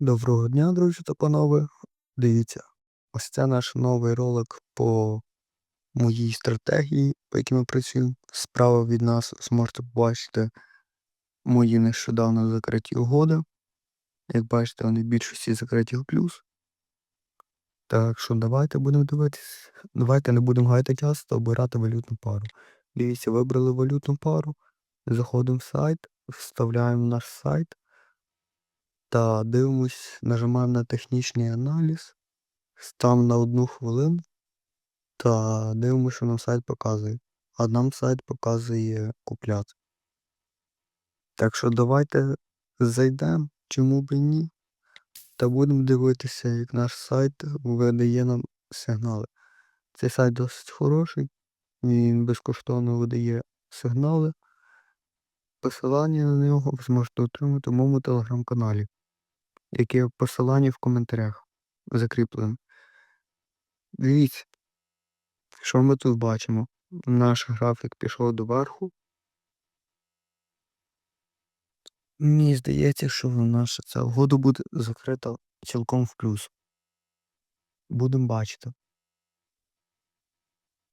Доброго дня, друзі та панове. Дивіться, ось це наш новий ролик по моїй стратегії, по якій ми працюємо. Справа від нас зможете побачити мої нещодавно закриті угоди. Як бачите, вони в більшості закриті в плюс. Так що давайте будемо дивитись. Давайте не будемо гаяти час та обирати валютну пару. Дивіться, вибрали валютну пару, заходимо в сайт, вставляємо наш сайт та дивимось, нажимаємо на технічний аналіз, ставимо на одну хвилину та дивимося, що нам сайт показує. А нам сайт показує купляти. Так що давайте зайдемо, чому б і ні. Та будемо дивитися, як наш сайт видає нам сигнали. Цей сайт досить хороший, він безкоштовно видає сигнали. Посилання на нього ви зможете отримати в моєму телеграм-каналі, яке в посиланні в коментарях закріплене. Дивіться, що ми тут бачимо? Наш графік пішов доверху. Мені здається, що наша ця угода буде закрита цілком в плюс. Будемо бачити.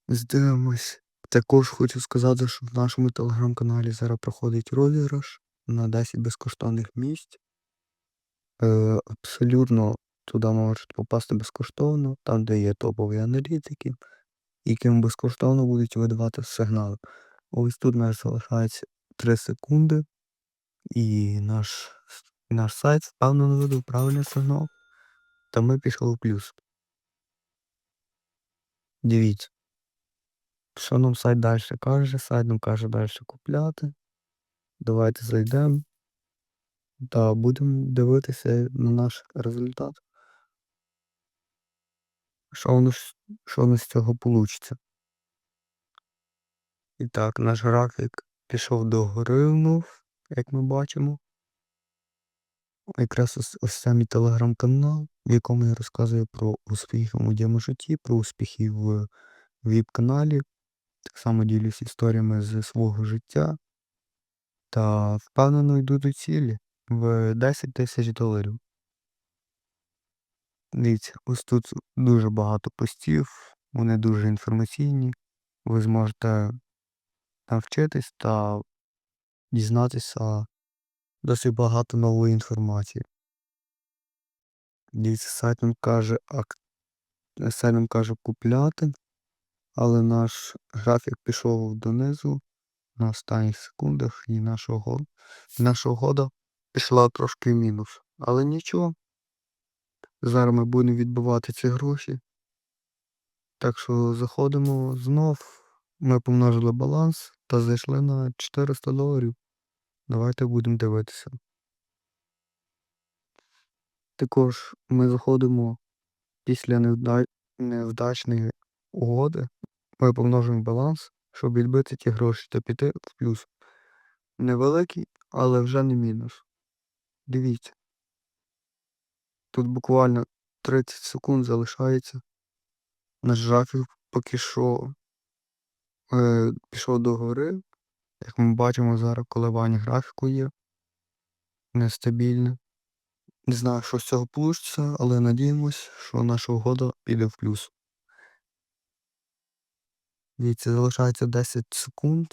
Здивимось. Також хочу сказати, що в нашому телеграм-каналі зараз проходить розіграш на 10 безкоштовних місць. Е, абсолютно туди можуть попасти безкоштовно, там, де є топові аналітики, яким безкоштовно будуть видавати сигнали. Ось тут нас залишається 3 секунди, і наш, наш сайт впевнено видав правильний сигнал, та ми пішли в плюс. Дивіться. Що нам сайт далі каже? Сайт нам каже далі купляти. Давайте зайдемо та будемо дивитися на наш результат. Що у нас, що у нас з цього вийде. І так, наш графік пішов до гори, як ми бачимо. Якраз ось, ось це мій телеграм-канал, в якому я розказую про успіхи в моєму житті, про успіхи в віп-каналі. Так само ділюсь історіями з свого життя. Та впевнено йду до цілі в 10 тисяч доларів. Дивіться, ось тут дуже багато постів, вони дуже інформаційні. Ви зможете навчитись та дізнатися досить багато нової інформації. Дивіться, сайт нам каже, ак... сайт нам каже купляти, але наш графік пішов донизу на останніх секундах і наша угода, наша угода пішла трошки в мінус. Але нічого. Зараз ми будемо відбивати ці гроші. Так що заходимо знов. Ми помножили баланс та зайшли на 400 доларів. Давайте будемо дивитися. Також ми заходимо після невда... невдачної угоди. Ми помножимо баланс, щоб відбити ті гроші та піти в плюс. Невеликий, але вже не мінус. Дивіться. Тут буквально 30 секунд залишається. Наш графік поки що е, пішов до гори. Як ми бачимо, зараз коливання графіку є. Нестабільне. Не знаю, що з цього вийде, але надіємось, що наша угода піде в плюс. Дивіться, залишається 10 секунд.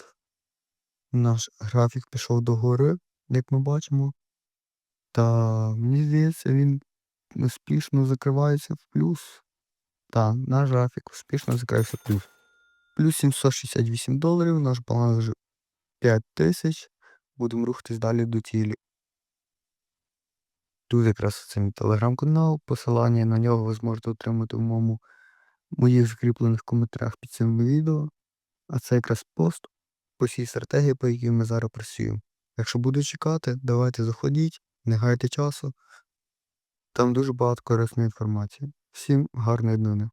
Наш графік пішов до гори, як ми бачимо. Та мені здається, він успішно закривається в плюс. Так, наш графік успішно закрився в плюс. Плюс 768 доларів, наш баланс вже 5 тисяч. Будемо рухатись далі до цілі. Тут якраз це мій телеграм-канал. Посилання на нього ви зможете отримати в моєму моїх закріплених коментарях під цим відео. А це якраз пост по цій стратегії, по якій ми зараз працюємо. Якщо буду чекати, давайте заходіть, не гайте часу. Там дуже багато корисної інформації. Всім гарної днини.